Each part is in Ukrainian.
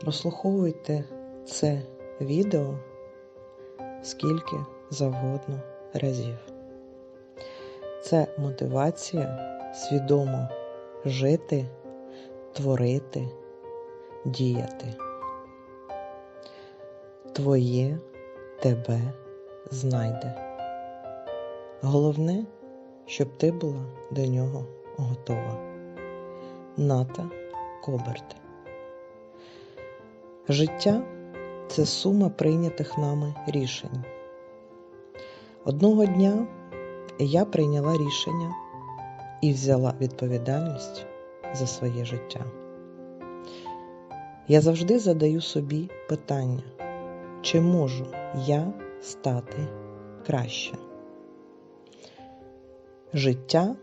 Прослуховуйте це відео скільки завгодно разів. Це мотивація свідомо жити, творити, діяти. Твоє тебе знайде. Головне, щоб ти була до нього готова. Ната Коберт Життя це сума прийнятих нами рішень. Одного дня я прийняла рішення і взяла відповідальність за своє життя. Я завжди задаю собі питання, чи можу я стати краще? Життя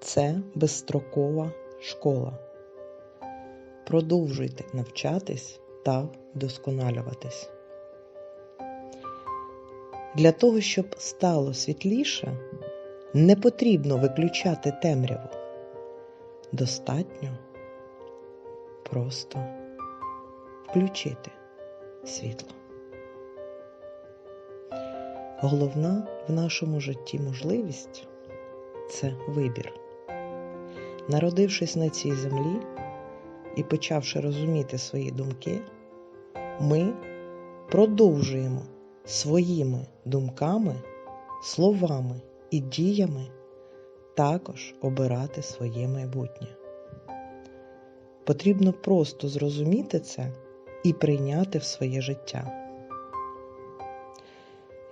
це безстрокова школа. Продовжуйте навчатись та вдосконалюватись. Для того, щоб стало світліше, не потрібно виключати темряву. Достатньо просто включити світло. Головна в нашому житті можливість це вибір. Народившись на цій землі і почавши розуміти свої думки, ми продовжуємо своїми думками, словами і діями також обирати своє майбутнє. Потрібно просто зрозуміти це і прийняти в своє життя.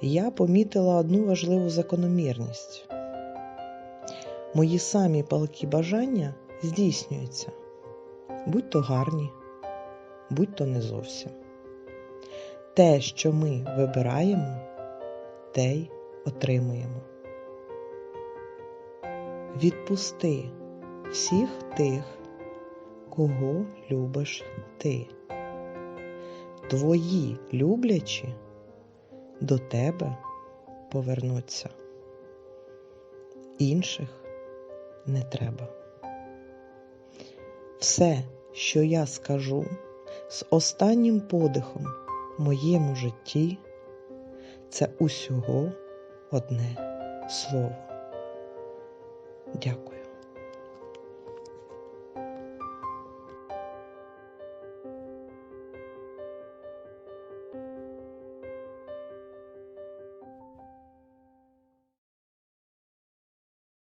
Я помітила одну важливу закономірність. Мої самі палкі бажання здійснюються, будь то гарні, будь то не зовсім. Те, що ми вибираємо, те й отримуємо. Відпусти всіх тих, кого любиш ти. Твої люблячі до тебе повернуться. Інших не треба. Все, що я скажу з останнім подихом моєму житті, це усього одне слово. Дякую.